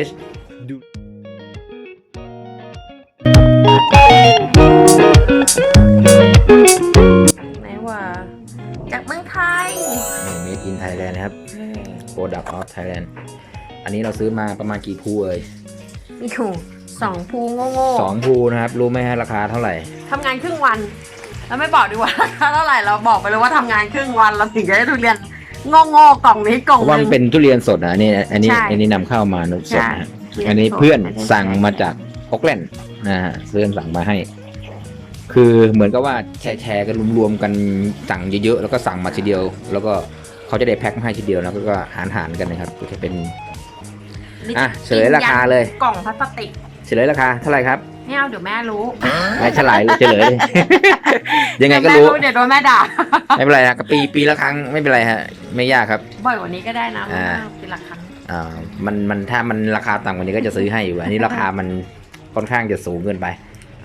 fresh ดูไหนว่าจากเมืองไทยนี่ made in Thailand นะครับ product of Thailand อันนี้เราซื้อมาประมาณกี่ภูเอ่ยมีอยู่สองภูโง่สองภูนะครับ รู้ไหมฮะราคาเท่าไหร่ ๆทำงานครึ่งวัน แล้วไม่บอกดีกว่าราคาเท่าไหร่เราบอกไปเลยว่าทำงานครึ่งวันเราถึงจะได้ทุเรียน โง่ๆกล่องนี้กล่องเพราะหว่านึมันง เป็นทุเรียนสดนะอันนี้อันนี้ใช่อันนี้นำเข้ามาสดใช่นะอันนี้เพื่อนสั่งมาจากออกแลนด์นะฮะเพื่อนสั่งมาให้ คือเหมือนกับว่าแชร์แชร์กันรวมๆกันสั่งเยอะๆแล้วก็สั่งมาทีเดียว แล้วก็เขาจะได้แพ็คมาให้ทีเดียวแล้วก็หารหารๆกันนะครับก็จะเป็นอะเฉลยราคาเลยกล่องพลาสติกเฉลยราคาเท่าไหร่ครับ ไม่เอาเดี๋ยวแม่รู้ไม่เฉลยเลยเฉลยเลยยังไงก็รู้เดี๋ยวแม่เดี๋ยวโดนแม่ด่า ไม่เป็นไรนะปีปีละครั้งไม่เป็นไรฮะ ไม่ยากครับ บ่อยกว่านี้ก็ได้นะอ่าเป็นหลักครั้งอ่ามันมันถ้ามันราคาต่ำกว่านี้ก็จะซื้อให้อยู่อันนี้ราคามันค่อนข้างจะสูงเกินไป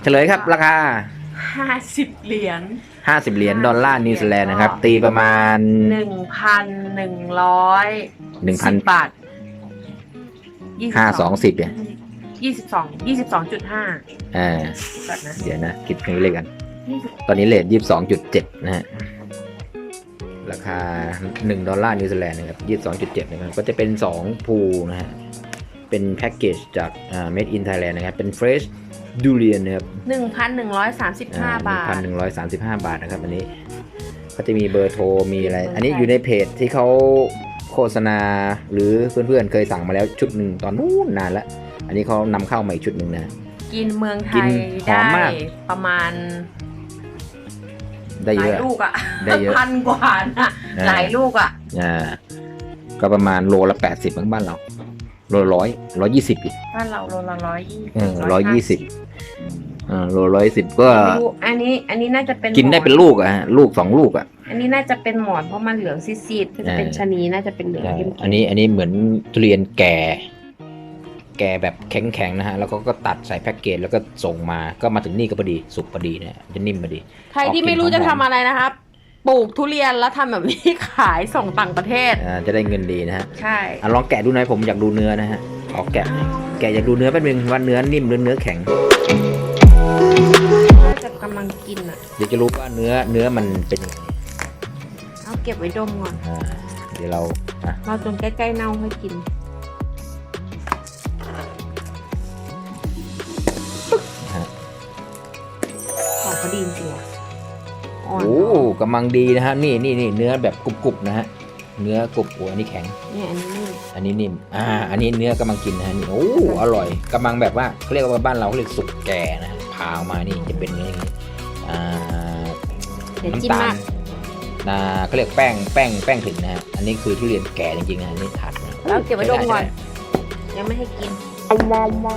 เฉลยครับราคาห้าสิบเหรียญ50เหรียญดอลลาร์นิวซีแลนด์นะครับ ตีประมาณหนึ่งพันหนึ่งร้อย1,000บาท5 2 10เนี่ย ยี่สิบสองยี่สิบสองจุดห้าอ่า แบบนะเดี๋ยวนะ คิดเป็นเลขกัน ยี่สิบตอนนี้เลท22.7นะฮะ ราคา1ดอลลาร์นิวซีแลนด์นะครับ22.7นะครับ ก็จะเป็น2ภูนะฮะ เป็นแพ็กเกจจากอ่า made in Thailand นะครับ เป็น fresh durian นะครับหนึ่งพันหนึ่งร้อยสามสิบห้าบาท พันหนึ่งร้อยสามสิบห้าบาทนะครับอันนี้ ก็จะมีเบอร์โทร มีอะไร อันนี้อยู่ในเพจที่เขาโฆษณาหรือเพื่อนๆเคยสั่งมาแล้วชุดหนึ่งตอนนู้นนานแล้ว อันนี้เขานำเข้ามาอีกชุดหนึ่งนะ กินเมืองไทกินยหอมได้มาก ประมาณได้หเยลายอะ ลูกอะได้เยอะพันกว่านะอ่า หลายลูกอะ อ่าก็ประมาณโลละแปดสิบบ้านเราโลร้อยร้อยยี่สิบอีก บ้านเราโลละร้อยยี่เออร้อยยี่สิบอ่าโลร้อยสิบก็อันนี้อันนี้น่าจะเป็นกินได้หมอเป็นลูกอะฮะลูกสองลูกอะ อันนี้น่าจะเป็นหมอนเพราะมันเหลืองซีดๆก็จะเป็นอ่าชะนีน่าจะเป็นเหลืองใช่เข้มๆอันนี้อันนี้เหมือนทุเรียนแก่ แก่แบบแข็งๆนะฮะ แล้วก็ก็ตัดใส่แพ็กเกจแล้วก็ส่งมา ก็มาถึงนี่ก็พอดีสุกพอดีเนี่ยจะนิ่มพอดีใครที่ไม่รู้จะทำอะไรนะครับ ปลูกทุเรียนแล้วทำแบบนี้ขายส่งต่างประเทศ อ่าจะได้เงินดีนะฮะใช่ อะลองแกะดูหน่อยผมอยากดูเนื้อนะฮะขอแกะ แกะอยากดูเนื้อแป๊บนึงว่าเนื้อนิ่มหรือเนื้อแข็งน่าจะกำลังกินอะ เดี๋ยวจะรู้ว่าเนื้อเนื้อมันเป็นยังไงเอาเก็บไว้ดมก่อน อ่าเดี๋ยวเราอะ เราจนใกล้ๆเน่าให้กิน กำลังดีนะฮะนี่นี่นี่เนื้อแบบกรุบๆนะฮะเนื้อกรุบโอ้อันนี้แข็ง เนี่ยอันนี้นี่อันนี้นิ่มอ่าอันนี้เนื้อกำลังกินนะฮะนี่โอ้อร่อยกำลังแบบว่าเขาเรียกว่าบ้านเราเขาเรียกสุกแก่นะฮะผ่าออกมานี่จะเป็นเนื้ออย่างนี้อ่าเดี๋ยวจิ้มน้ำตามมาลกนะเขาเรียกแป้งแป้งแป้งถึงนะฮะอันนี้คือทุเรียนแก่จริงๆนะอันนี่ถัดนะแล้วเก็บไว้ดมก่อน ใช้ไยังไม่ให้กินข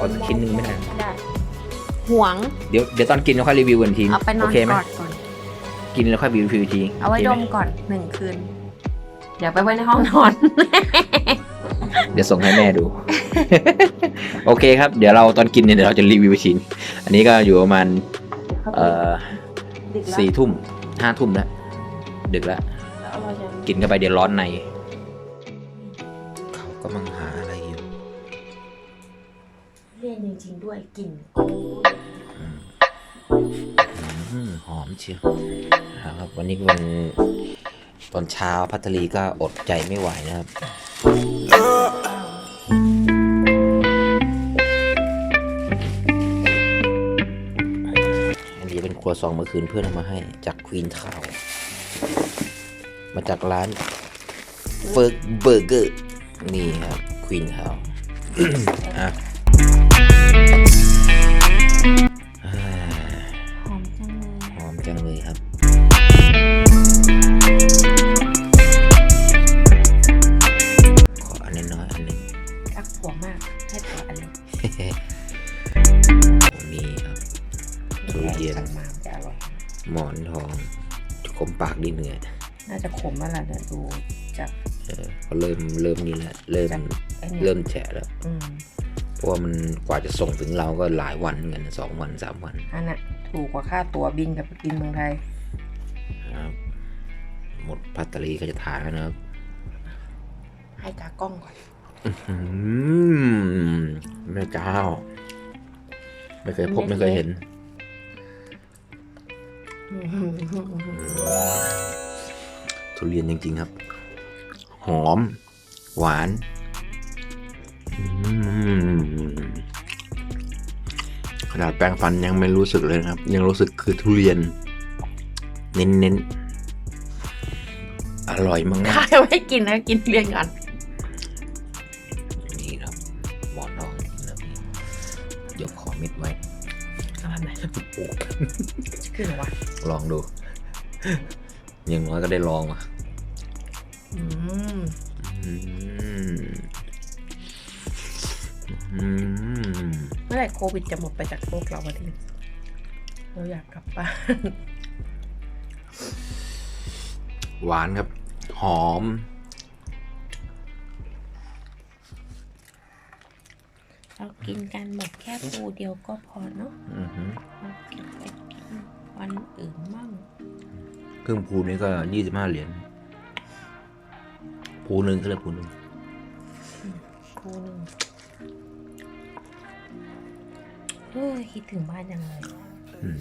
อสักชิ้นหนึ่งไม่ได้ได้ห่วง เดี๋ยวเดี๋ยวตอนกินเราค่อยรีวิวกันทีเอาไปนโออนเคไหม กอดก่อน กินแล้วค่อยรีวิวทีเอาไว้โคดหมก่อนหนึ่งคืน เดี๋ยวไปไว้ในห้องนอน เดี๋ยวส่งให้แม่ดู โอเคครับ เดี๋ยวเราตอนกินเนี่ยเดี๋ยวเราจะรีวิวชิ้น อันนี้ก็อยู่ประมาณเอ่อดึกแล้วสี่ทุ่มห้าทุ่มแล้วดึกแล้วแล้วเราจะกินเข้าไปเดี๋ยวร้อนในเขากำลังหาอะไรอยู่เรียนจริงๆด้วยกลิ่นอืม หอมเชียวนะครับวันนี้วันตอนเช้าพัทลีก็อดใจไม่ไหวนะครับ อันนี้เป็นครัวซองเมื่อคืนเพื่อนเอามาให้จากควีนทาวมาจากร้านเฟิร์กเบอร์เกอร์นี่ครับควีนทาวอะ นื่อยน่าจะขมแล้วล่ะเนี่ยดูจากเออก็เริ่มเริ่มนี่แหละเริ่มไอ้เนี่ยเริ่มแฉะแล้ว อืมเพราะว่ามันกว่าจะส่งถึงเราก็หลายวันเหมือนกันสองวันสามวันอันน่ะถูกกว่าค่าตั๋วบินกับบินเมืองไทย นะครับหมดพัตตาลีก็จะทานแล้วนะครับให้ตากล้องก่อน อืมแม่เจ้า ไม่เคยพบไม่เคยเห็น ทุเรียนจริงๆครับ หอม หวานอืมขนาดแปรงฟันยังไม่รู้สึกเลยนะครับ ยังรู้สึกคือทุเรียน เน้นๆ อร่อยมากข้าไม่กินนะกินทุเรียนก่อนๆนี่ครับหมอนทองนะพี่ยกขอเม็ดไว้อะไรไหมโอ้ขึ้นเหรอวะลองดู อย่างน้อยก็ได้ลองอะอืมอืมอืมเมื่อไหร่โควิดจะหมดไปจากโลกเราวะทีเราอยากกลับบ้าน หวานครับ หอม เรากินกันแบบแค่ปูเดียวก็พอเนาะอือหือ เราเก็บไปกินวันอื่นมั่ง ครึ่งภูนี้ก็ยี่สิบห้าเหรียญภูหนึ่งก็เลยภูหนึ่งปูหนึ่งเออคิดถึงบ้านยังเลยอืม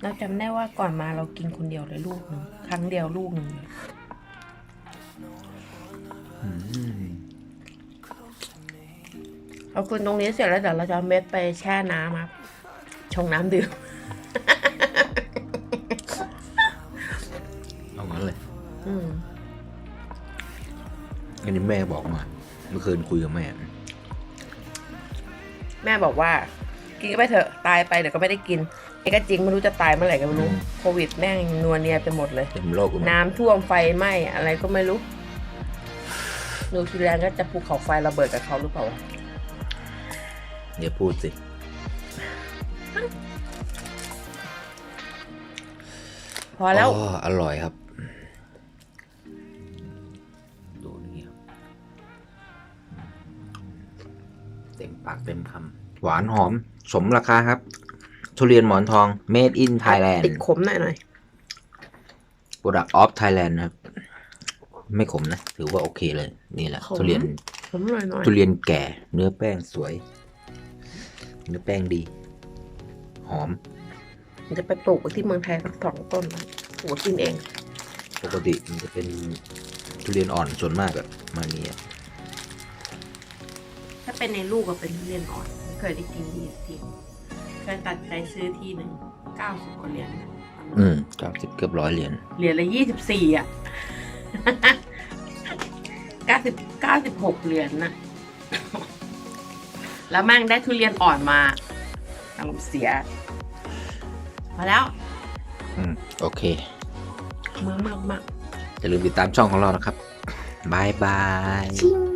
เราจำได้ว่าก่อนมาเรากินคนเดียวเลยลูกหนึ่งครั้งเดียวลูกหนึ่งเลยอืมเอาคืนตรงนี้เสร็จแล้วเดี๋ยวเราจะเอาเม็ดไปแช่น้ำครับชงน้ำดื่ม อันนี้แม่บอกมาเมื่อคืนคุยกับแม่ แม่บอกว่า กินก็ไปเถอะตายไปเดี๋ยวก็ไม่ได้กินไอ้ก็จริงไม่รู้จะตายเมื่อไหร่ก็ไม่รู้อืมโควิดแม่งนัวเนียไปหมดเลย เต็มโลกเลยน้ำท่วมไฟไหม้อะไรก็ไม่รู้นิวซีแลนด์ก็จะภูเขาไฟระเบิดกับเขาหรือเปล่าวะอย่าพูดสิ พอแล้วอ๋ออร่อยครับ ปากเต็มคำหวานหอมสมราคาครับ ทุเรียนหมอนทอง made in Thailand ติดขมหน่อยหน่อย product of Thailand นะครับ ไม่ขมนะ ถือว่าโอเคเลย นี่แหละทุเรียน ขมหน่อยหน่อยทุเรียนแก่ เนื้อแป้งสวย เนื้อแป้งดี หอม มันจะไปปลูกไว้ที่เมืองไทยสักสองต้นนะปลูกกินเอง ปกติมันจะเป็นทุเรียนอ่อนส่วนมากอะมานี้อะ ถ้าเป็นในลูกก็เป็นทุเรียนอ่อนไม่เคยได้กินดีสักทีเคยตัดใจซื้อทีหนึ่งเก้าสิบกว่าเหรียญอืมเก้าสิบเกือบร้อยเหรียญเหรียญละยี่สิบสี่อะเก้าสิบเก้าสิบหกเหรียญน่ะ แล้วแม่งได้ทุเรียนอ่อนมาอารมณ์เสีย มาแล้ว อืม โอเคเมืองมากมากอย่าลืมติดตามช่องของเรานะครับบายบายชิง